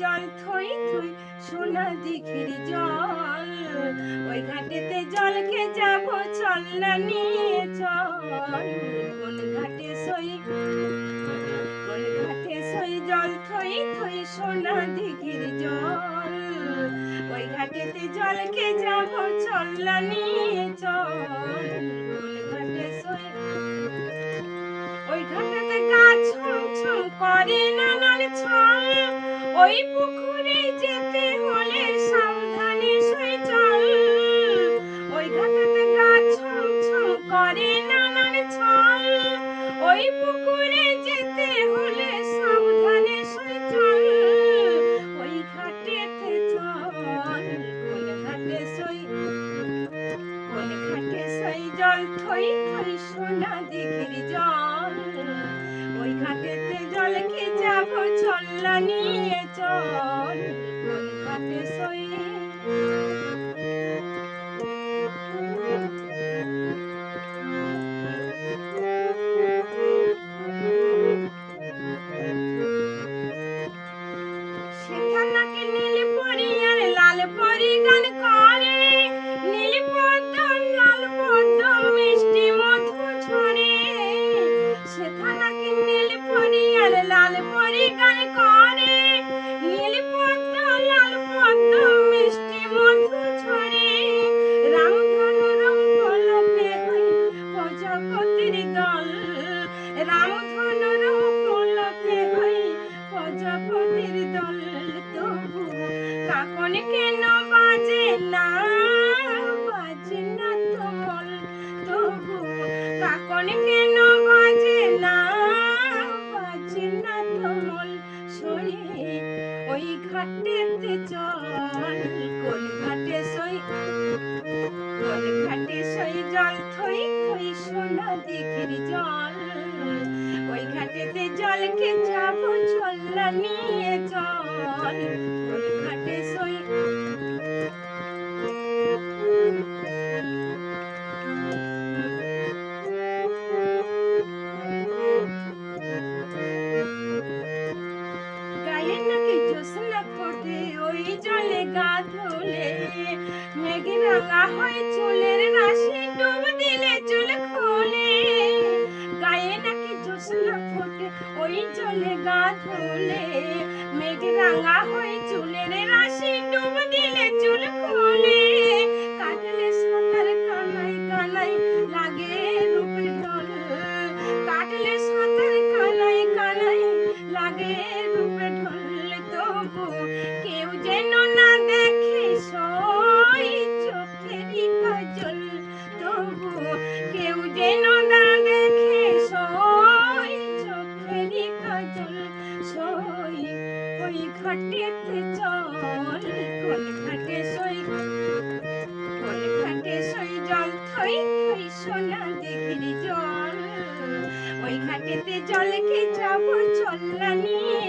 জল থই থই সোনা দিঘির জল। ওই ঘাটেতে জলকে যাব, চল না নিয়ে চল। কোন ঘাটে সই কোন ঘাটে সই জল থই থই সোনা দিঘির জল। ওই ঘাটেতে চল। ওই পুকুরে যেতে হলে সাবধানে সই চল। ওই ঘাটেতে গাছ ছম ছম করে নানান ছল। ওই পুকুরে যেতে হলে সাবধানে সই চল। ওই ঘাটেতে চল কোন ঘাটে সই কোন ঘাটে সই জল থই থই সোনা দিঘির জল। ওই ঘাটেতে জলকে যাব চল্লা নিয়ে চল। ঘাটে সই কাকন কেন বাজে না? বাজে না তোমল তবু কাকন কেন বাজে না? বাজে না তোমল সই ওই ঘাটেতে চল, কোন ঘাটে সই, কোন ঘাটে সই জল থই থই সোনা দিঘির জল। ওই ঘাটেতে জলকে যাব চল্লা নিয়ে চল ওঠে ওই জলে গা ধুলে মেঘে রাঙা হয় চুলের রাশি, ডুব দিলে চুল খোলে। গায়ে নাকি জোসনা ফোটে ওই জলে গা ধুলে মেঘ রাঙা হয় চুলের রাশি, ডুব দিলে চুল কেন না দেখে সই চোখেরই কজল সই ওই ঘাটেতে চল, কোন ঘাটে সই, কোন ঘাটে সই জল ওই ঘাটেতে জলকে যাব চল্লা নিয়ে